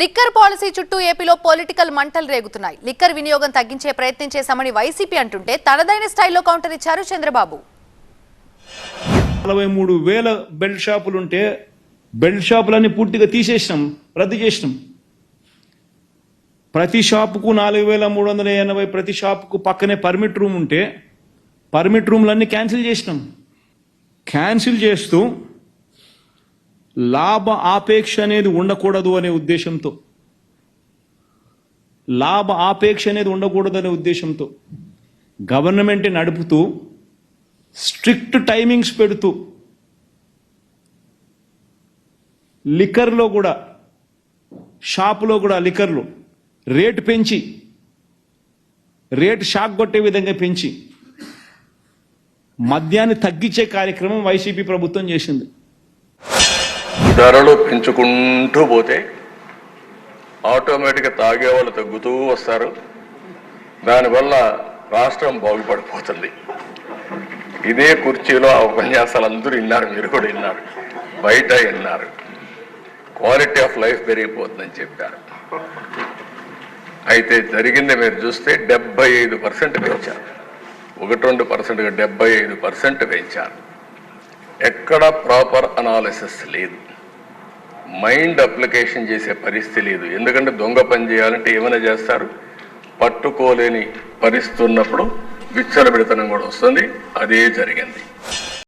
Liquor policy చుట్టూ ఏపీలో political మంటలు రేగుతున్నాయి. లిక్కర్ వినియోగం తగ్గించే ప్రయత్నం చేశామని వైసీపీ అంటుంటే తనదైన స్టైల్లో కౌంటర్ ఇచ్చారు చంద్రబాబు. నలభై మూడు వేల బెల్ట్ షాపులు ఉంటే బెల్ట్ షాపులన్నీ పూర్తిగా తీసేసినాం రద్దు చేసినాం. ప్రతి షాపుకు నాలుగు వేల మూడు వందల ఎనభై ప్రతి షాపుకు పక్కనే పర్మిట్ రూమ్ ఉంటే పర్మిట్ రూమ్లన్నీ క్యాన్సిల్ చేసినాం. క్యాన్సిల్ చేస్తూ లాభ ఆపేక్ష అనేది ఉండకూడదు అనే ఉద్దేశంతో. లాభ ఆపేక్ష అనేది ఉండకూడదు అనే ఉద్దేశంతో. గవర్నమెంట్ నడుపుతూ స్ట్రిక్ట్ టైమింగ్స్ పెడుతూ లిక్కర్లో కూడా షాపులో కూడా లిక్కర్లు రేటు పెంచి రేటు షాక్ కొట్టే విధంగా పెంచి మద్యాన్ని తగ్గించే కార్యక్రమం వైసీపీ ప్రభుత్వం చేసింది. ధరలు పెంచుకుంటూ పోతే ఆటోమేటిక్గా తాగేవాళ్ళు తగ్గుతూ వస్తారు. దానివల్ల రాష్ట్రం బాగుపడిపోతుంది. ఇదే కుర్చీలో ఆ ఉపన్యాసాలు అందరూ విన్నారు మీరు కూడా విన్నారు. బయట విన్నారు. క్వాలిటీ ఆఫ్ లైఫ్ పెరిగిపోతుందని చెప్పారు. అయితే జరిగింది మీరు చూస్తే డెబ్బై ఐదు పర్సెంట్ పెంచారు. ఒకటి రెండు పర్సెంట్గా డెబ్బై ఐదు పర్సెంట్ పెంచారు. ఎక్కడ ప్రాపర్ అనాలిసిస్ లేదు. మైండ్ అప్లికేషన్ చేసే పరిస్థితి లేదు. ఎందుకంటే దొంగ పని చేయాలంటే ఏమైనా చేస్తారు? పట్టుకోలేని పరిస్థితి ఉన్నప్పుడు విచ్చలబిడతనం కూడా వస్తుంది. అదే జరిగింది.